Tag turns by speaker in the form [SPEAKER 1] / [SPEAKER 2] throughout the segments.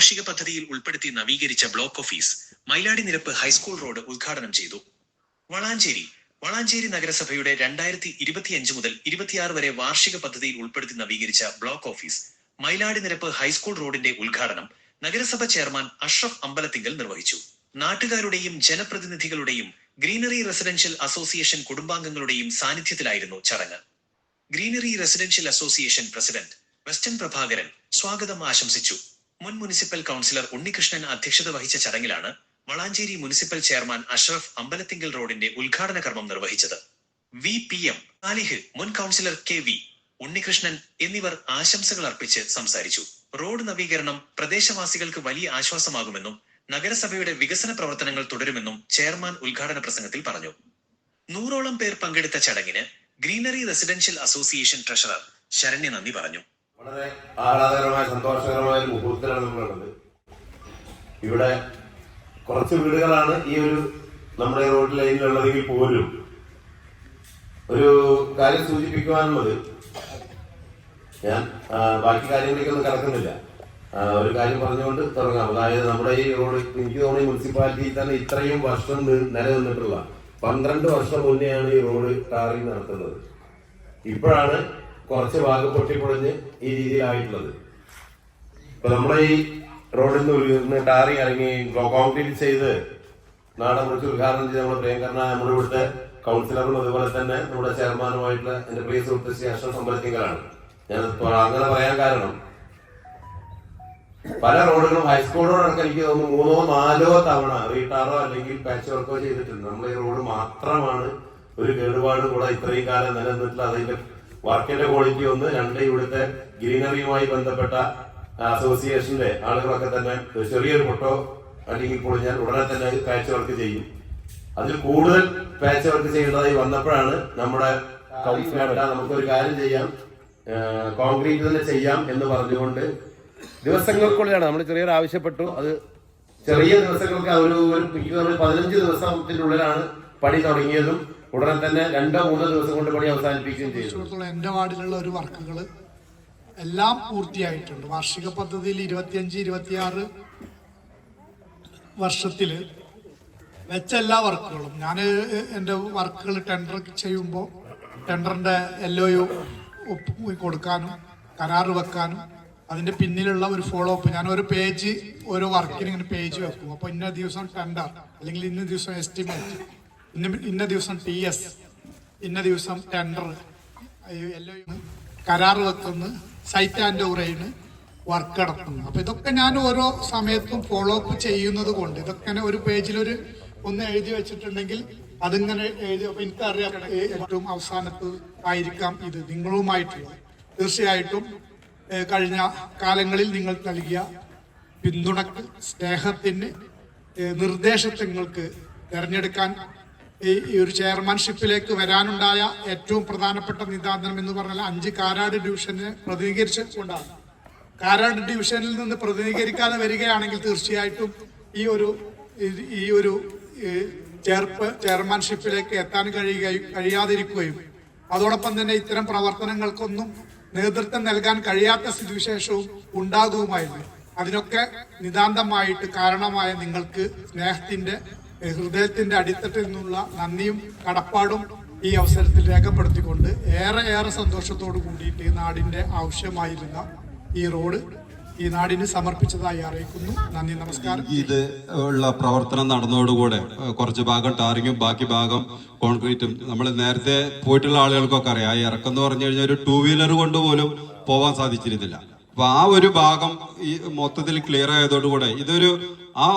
[SPEAKER 1] വാർഷിക പദ്ധതിയിൽ ഉൾപ്പെടുത്തി നവീകരിച്ച ബ്ലോക്ക് ഓഫീസ് മൈലാടി നിരപ്പ് ഹൈസ്കൂൾ റോഡ് ഉദ്ഘാടനം ചെയ്തു. വളാഞ്ചേരി വളാഞ്ചേരി നഗരസഭയുടെ രണ്ടായിരത്തി ഇരുപത്തിയഞ്ച് മുതൽ ഇരുപത്തിയാറ് വരെ വാർഷിക പദ്ധതിയിൽ ഉൾപ്പെടുത്തി നവീകരിച്ച ബ്ലോക്ക് ഓഫീസ് മൈലാടി നിരപ്പ് ഹൈസ്കൂൾ റോഡിന്റെ ഉദ്ഘാടനം നഗരസഭ ചെയർമാൻ അഷ്റഫ് അമ്പലത്തിങ്കൽ നിർവഹിച്ചു. നാട്ടുകാരുടെയും ജനപ്രതിനിധികളുടെയും ഗ്രീനറി റെസിഡൻഷ്യൽ അസോസിയേഷൻ കുടുംബാംഗങ്ങളുടെയും സാന്നിധ്യത്തിലായിരുന്നു ചടങ്ങ്. ഗ്രീനറി റെസിഡൻഷ്യൽ അസോസിയേഷൻ പ്രസിഡന്റ് വെസ്റ്റൻ പ്രഭാകരൻ സ്വാഗതം ആശംസിച്ചു. മുൻ മുനിസിപ്പൽ കൗൺസിലർ ഉണ്ണികൃഷ്ണൻ അധ്യക്ഷത വഹിച്ച ചടങ്ങിലാണ് വളാഞ്ചേരി മുനിസിപ്പൽ ചെയർമാൻ അഷ്റഫ് അമ്പലത്തിങ്കൽ റോഡിന്റെ ഉദ്ഘാടന കർമ്മം നിർവഹിച്ചത്. വി പി എം കാലിഹ് മുൻ കൗൺസിലർ കെ വി ഉണ്ണികൃഷ്ണൻ എന്നിവർ ആശംസകൾ അർപ്പിച്ച് സംസാരിച്ചു. റോഡ് നവീകരണം പ്രദേശവാസികൾക്ക് വലിയ ആശ്വാസമാകുമെന്നും നഗരസഭയുടെ വികസന പ്രവർത്തനങ്ങൾ തുടരുമെന്നും ചെയർമാൻ ഉദ്ഘാടന പ്രസംഗത്തിൽ പറഞ്ഞു. നൂറോളം പേർ പങ്കെടുത്ത ചടങ്ങിന് greenery residential association treasurer Saranya നന്ദി പറഞ്ഞു.
[SPEAKER 2] വളരെ ആഹ്ലാദകരമായ സന്തോഷകരമായ മുഹൂർത്തത്തിലാണ് നമ്മളുള്ളത് ഇവിടെ കുറച്ച് വീടുകളാണ് ഈ ഒരു നമ്മുടെ റോഡ് ലൈനിലുള്ളതെങ്കിൽ പോലും. ഒരു കാര്യം സൂചിപ്പിക്കുവാനുള്ളത് ഞാൻ ബാക്കി കാര്യങ്ങളിലേക്കൊന്നും കടക്കുന്നില്ല ആ, ഒരു കാര്യം പറഞ്ഞുകൊണ്ട് തുടങ്ങാം. അതായത് നമ്മുടെ ഈ റോഡ് എനിക്ക് തോന്നുന്നു മുനിസിപ്പാലിറ്റിയിൽ തന്നെ ഇത്രയും വർഷം നിലനിന്നിട്ടുള്ള പന്ത്രണ്ട് വർഷം മുന്നെയാണ് ഈ റോഡ് ടാറിങ് നടത്തുന്നത്. ഇപ്പോഴാണ് കുറച്ച് ഭാഗം പൊട്ടിപ്പൊളിഞ്ഞ് ഈ രീതിയിലായിട്ടുള്ളത്. ഇപ്പൊ നമ്മുടെ ഈ റോഡിൽ നിന്ന് ടാറി ഇറങ്ങി കോൺക്രീറ്റ് ചെയ്ത് നാടൻ കുറിച്ച് ഉദ്ഘാടനം ചെയ്ത് നമ്മുടെ പ്രിയങ്കരന നമ്മുടെ ഇവിടുത്തെ കൗൺസിലറും അതുപോലെ തന്നെ നമ്മുടെ ചെയർമാനുമായിട്ടുള്ള എന്റെ പ്രിയ സുഹൃത്ത് ശ്രീ അശ്വ സമ്പത്തിങ്കലാണ് ഞാൻ അങ്ങനെ പറയാൻ കാരണം പല റോഡുകളും ഹൈസ്കൂളോടൊക്കെ എനിക്ക് തോന്നുന്നു മൂന്നോ നാലോ തവണ റീടാറോ അല്ലെങ്കിൽ പാച്ച് വർക്കോ ചെയ്തിട്ടുണ്ട്. നമ്മൾ ഈ റോഡ് മാത്രമാണ് ഒരു കേടുപാട് കൂടെ ഇത്രയും കാലം നിലനിന്നിട്ടുള്ള അതിന്റെ വർക്കിന്റെ ക്വാളിറ്റി ഒന്ന് രണ്ട് ഇവിടുത്തെ ഗ്രീനറിയുമായി ബന്ധപ്പെട്ട അസോസിയേഷന്റെ ആളുകളൊക്കെ തന്നെ ചെറിയൊരു ഫോട്ടോ അല്ലെങ്കിൽ പൊളിഞ്ഞാൽ ഉടനെ തന്നെ അത് പാച്ച് വർക്ക് ചെയ്യും. അതിൽ കൂടുതൽ പാച്ച് വർക്ക് ചെയ്യേണ്ടതായി വന്നപ്പോഴാണ് നമ്മുടെ കൗൺസിലർ നമുക്കൊരു കാര്യം ചെയ്യാം. കോൺക്രീറ്റ് തന്നെ ചെയ്യാം എന്ന് പറഞ്ഞുകൊണ്ട് ദിവസങ്ങൾക്കുള്ളിലാണ് നമ്മൾ ചെറിയൊരു ആവശ്യപ്പെട്ടു. അത് ചെറിയ ദിവസങ്ങൾക്ക് ഒരു ഒരു പതിനഞ്ച് ദിവസത്തിനുള്ളിലാണ് പണി തുടങ്ങിയതും. ഉടനെ തന്നെ രണ്ടോ മൂന്നോ ദിവസം കൊണ്ട് പണി അവസാനിപ്പിക്കുകയും ചെയ്തു.
[SPEAKER 3] എന്റെ വാർഡിലുള്ള ഒരു വർക്കുകൾ എല്ലാം പൂർത്തിയായിട്ടുണ്ട്. വാർഷിക പദ്ധതിയിൽ ഇരുപത്തിയഞ്ച് ഇരുപത്തിയാറ് വർഷത്തിൽ വെച്ച എല്ലാ വർക്കുകളും. ഞാൻ എന്റെ വർക്കുകൾ ടെൻഡർ ചെയ്യുമ്പോൾ ടെൻഡറിന്റെ എൽ ഒ യു കൊടുക്കാനും കരാർ വെക്കാനും അതിന്റെ പിന്നിലുള്ള ഒരു ഫോളോ അപ്പ് ഞാൻ ഒരു പേജ് ഓരോ വർക്കിന് ഇങ്ങനെ പേജ് വെക്കും. അപ്പോൾ ഇന്ന ദിവസം ടെൻഡർ അല്ലെങ്കിൽ ഇന്ന ദിവസം എസ്റ്റിമേറ്റ് ഇന്ന ഇന്ന ദിവസം ടി എസ് ഇന്ന ദിവസം ടെൻഡർ എല്ലാം കരാർ വെക്കുന്നു. സൈറ്റ് ആൻഡ് വർക്ക് നടത്തുന്നു അപ്പൊ ഇതൊക്കെ ഞാൻ ഓരോ സമയത്തും ഫോളോ അപ്പ് ചെയ്യുന്നത് കൊണ്ട് ഇതൊക്കെ ഒരു പേജിൽ ഒരു ഒന്ന് എഴുതി വെച്ചിട്ടുണ്ടെങ്കിൽ അതിങ്ങനെ എഴുതി അപ്പൊ എനിക്കറിയാം ഏറ്റവും അവസാനത്ത് ആയിരിക്കാം ഇത്. നിങ്ങളുമായിട്ടുള്ളത് തീർച്ചയായിട്ടും കഴിഞ്ഞ കാലങ്ങളിൽ നിങ്ങൾ നൽകിയ പിന്തുണക്ക് സ്നേഹത്തിന് നിർദ്ദേശത്തിങ്ങൾക്ക് തിരഞ്ഞെടുക്കാൻ ഈ ഈ ഒരു ചെയർമാൻഷിപ്പിലേക്ക് വരാനുണ്ടായ ഏറ്റവും പ്രധാനപ്പെട്ട നിതാന്തം എന്ന് പറഞ്ഞാൽ അഞ്ച് കാരാട് ഡിവിഷനെ പ്രതിനിധീകരിച്ചുകൊണ്ടാണ്. കാരാട് ഡിവിഷനിൽ നിന്ന് പ്രതിനിധീകരിക്കാതെ വരികയാണെങ്കിൽ തീർച്ചയായിട്ടും ഈ ഒരു ഈ- ഒരു ചെയർപ്പ് ചെയർമാൻഷിപ്പിലേക്ക് എത്താൻ കഴിയുകയും കഴിയാതിരിക്കുകയും അതോടൊപ്പം തന്നെ ഇത്തരം പ്രവർത്തനങ്ങൾക്കൊന്നും നേതൃത്വം നൽകാൻ കഴിയാത്ത സ്ഥിതിവിശേഷവും ഉണ്ടാകുമായിരുന്നു അതിനൊക്കെ നിതാന്തമായിട്ട് കാരണമായ നിങ്ങൾക്ക് സ്നേഹത്തിന്റെ ഹൃദയത്തിന്റെ അടിത്തട്ടിൽ നിന്നുള്ള നന്ദിയും കടപ്പാടും ഈ അവസരത്തിൽ രേഖപ്പെടുത്തിക്കൊണ്ട് ഏറെ ഏറെ സന്തോഷത്തോടു കൂടിയിട്ട് ഈ നാടിന്റെ ആവശ്യമായിരുന്ന ഈ റോഡ് ഈ നാടിന് സമർപ്പിച്ചതായി അറിയിക്കുന്നു. നന്ദി നമസ്കാരം.
[SPEAKER 4] ഇത് ഉള്ള പ്രവർത്തനം നടന്നതോടുകൂടെ കുറച്ച് ഭാഗം ടാറിങ്ങും ബാക്കി ഭാഗം കോൺക്രീറ്റും നമ്മൾ നേരത്തെ പോയിട്ടുള്ള ആളുകൾക്കൊക്കെ അറിയാം. ഈ ഇറക്കം എന്ന് പറഞ്ഞു കഴിഞ്ഞാൽ ഒരു ടൂ വീലർ കൊണ്ടുപോലും പോവാൻ സാധിച്ചിരുന്നില്ല. അപ്പൊ ആ ഒരു ഭാഗം ഈ മൊത്തത്തിൽ ക്ലിയർ ആയതോടുകൂടെ ഇതൊരു ആ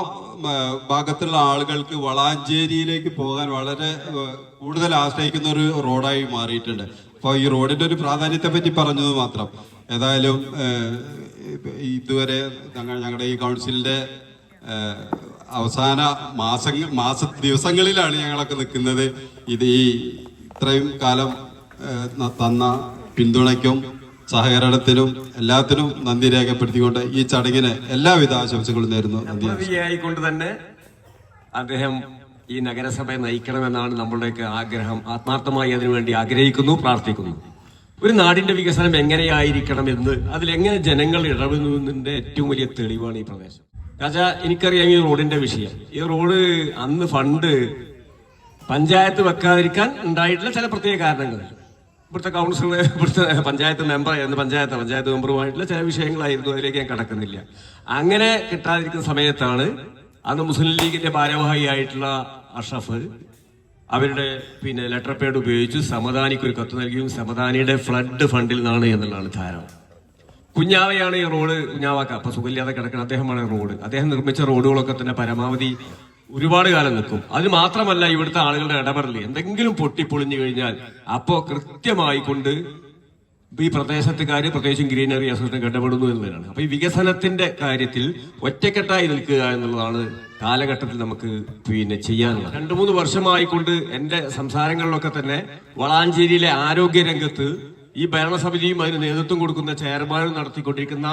[SPEAKER 4] ഭാഗത്തുള്ള ആളുകൾക്ക് വളാഞ്ചേരിയിലേക്ക് പോകാൻ വളരെ കൂടുതൽ ആശ്രയിക്കുന്ന ഒരു റോഡായി മാറിയിട്ടുണ്ട്. അപ്പോൾ ഈ റോഡിന്റെ ഒരു പ്രാധാന്യത്തെ പറ്റി പറഞ്ഞത് മാത്രം. ഏതായാലും ഇതുവരെ ഞങ്ങളുടെ ഈ കൗൺസിലിന്റെ അവസാന മാസ മാസ ദിവസങ്ങളിലാണ് ഞങ്ങളൊക്കെ നിൽക്കുന്നത്. ഇത് ഈ ഇത്രയും കാലം തന്ന പിന്തുണയ്ക്കും സഹകരണത്തിനും എല്ലാത്തിനും നന്ദി രേഖപ്പെടുത്തിക്കൊണ്ട് ഈ ചടങ്ങിന് എല്ലാവിധ ആശംസകളും നേരുന്നു.
[SPEAKER 5] ആയിക്കൊണ്ട് തന്നെ അദ്ദേഹം ഈ നഗരസഭയെ നയിക്കണമെന്നാണ് നമ്മളുടെയൊക്കെ ആഗ്രഹം. ആത്മാർത്ഥമായി അതിനുവേണ്ടി ആഗ്രഹിക്കുന്നു പ്രാർത്ഥിക്കുന്നു. ഒരു നാടിന്റെ വികസനം എങ്ങനെയായിരിക്കണം എന്ന് അതിലെങ്ങനെ ജനങ്ങൾ ഇടപെടുന്നതിന്റെ ഏറ്റവും വലിയ തെളിവാണ് ഈ പ്രദേശം. രാജാ എനിക്കറിയാം ഈ റോഡിന്റെ വിഷയം. ഈ റോഡ് അന്ന് ഫണ്ട് പഞ്ചായത്ത് വെക്കാതിരിക്കാൻ ഉണ്ടായിട്ടുള്ള ചില പ്രത്യേക കാരണങ്ങൾ. ഇവിടുത്തെ കൗൺസിലർ ഇവിടുത്തെ പഞ്ചായത്ത് മെമ്പറായിരുന്നു പഞ്ചായത്ത് പഞ്ചായത്ത് മെമ്പറുമായിട്ടുള്ള ചില വിഷയങ്ങളായിരുന്നു. അതിലേക്ക് ഞാൻ കടക്കുന്നില്ല. അങ്ങനെ കിട്ടാതിരിക്കുന്ന സമയത്താണ് അന്ന് മുസ്ലിം ലീഗിന്റെ ഭാരവാഹിയായിട്ടുള്ള അഷറഫ് അവരുടെ പിന്നെ ലെറ്റർ പേഡ് ഉപയോഗിച്ച് സമദാനിക്ക് ഒരു കത്ത് നൽകിയും സമദാനിയുടെ ഫ്ലഡ് ഫണ്ടിൽ നിന്നാണ് എന്നുള്ളതാണ് ധാരണ. കുഞ്ഞാവയാണ് ഈ റോഡ് കുഞ്ഞാവാക്ക. അപ്പൊ സുഖമില്ലാതെ കിടക്കുന്ന അദ്ദേഹമാണ് റോഡ്. അദ്ദേഹം നിർമ്മിച്ച റോഡുകളൊക്കെ തന്നെ പരമാവധി ഒരുപാട് കാലം നിൽക്കും. അത് മാത്രമല്ല ഇവിടുത്തെ ആളുകളുടെ ഇടപെടൽ എന്തെങ്കിലും പൊട്ടിപ്പൊളിഞ്ഞു കഴിഞ്ഞാൽ അപ്പോ കൃത്യമായി കൊണ്ട് ഈ പ്രദേശത്തുകാര് പ്രത്യേകിച്ചും ഗ്രീനറി അസോസിയേഷൻ ഇടപെടുന്നു എന്നതാണ് അപ്പൊ ഈ വികസനത്തിന്റെ കാര്യത്തിൽ ഒറ്റക്കെട്ടായി നിൽക്കുക എന്നുള്ളതാണ് കാലഘട്ടത്തിൽ നമുക്ക് പിന്നെ ചെയ്യാനുള്ളത്. രണ്ടു മൂന്ന് വർഷമായിക്കൊണ്ട് എന്റെ സംസാരങ്ങളിലൊക്കെ തന്നെ വളാഞ്ചേരിയിലെ ആരോഗ്യ രംഗത്ത് ഈ ഭരണസമിതിയും അതിന് നേതൃത്വം കൊടുക്കുന്ന ചെയർമാനും നടത്തിക്കൊണ്ടിരിക്കുന്ന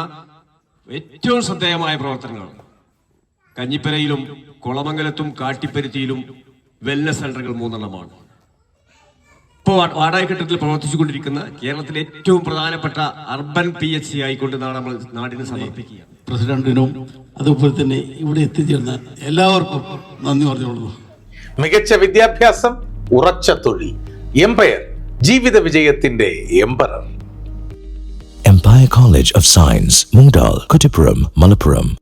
[SPEAKER 5] ഏറ്റവും ശ്രദ്ധേയമായ പ്രവർത്തനങ്ങളാണ്. കഞ്ഞിപ്പരയിലും കുളമംഗലത്തും കാട്ടിപ്പരുത്തിയിലും വെൽനസ് സെന്ററുകൾ മൂന്നെണ്ണമാണ്. ഇപ്പോൾ വാടകക്കെട്ടത്തിൽ പ്രവർത്തിച്ചുകൊണ്ടിരിക്കുന്ന കേരളത്തിലെ ഏറ്റവും പ്രധാനപ്പെട്ട അർബൻ പി എച്ച് സി ആയിക്കൊണ്ട് നാളെ നമ്മൾ നാടിന് സമർപ്പിക്കുക
[SPEAKER 6] പ്രസിഡന്റിനും അതുപോലെ തന്നെ ഇവിടെ എത്തിച്ചേർന്ന എല്ലാവർക്കും നന്ദി പറഞ്ഞോളൂ.
[SPEAKER 7] മികച്ച വിദ്യാഭ്യാസം ഉറച്ച തൊഴിൽ എംപയർ ജീവിത വിജയത്തിന്റെ empire
[SPEAKER 8] Empire College of Science, Mungdal, Malappuram.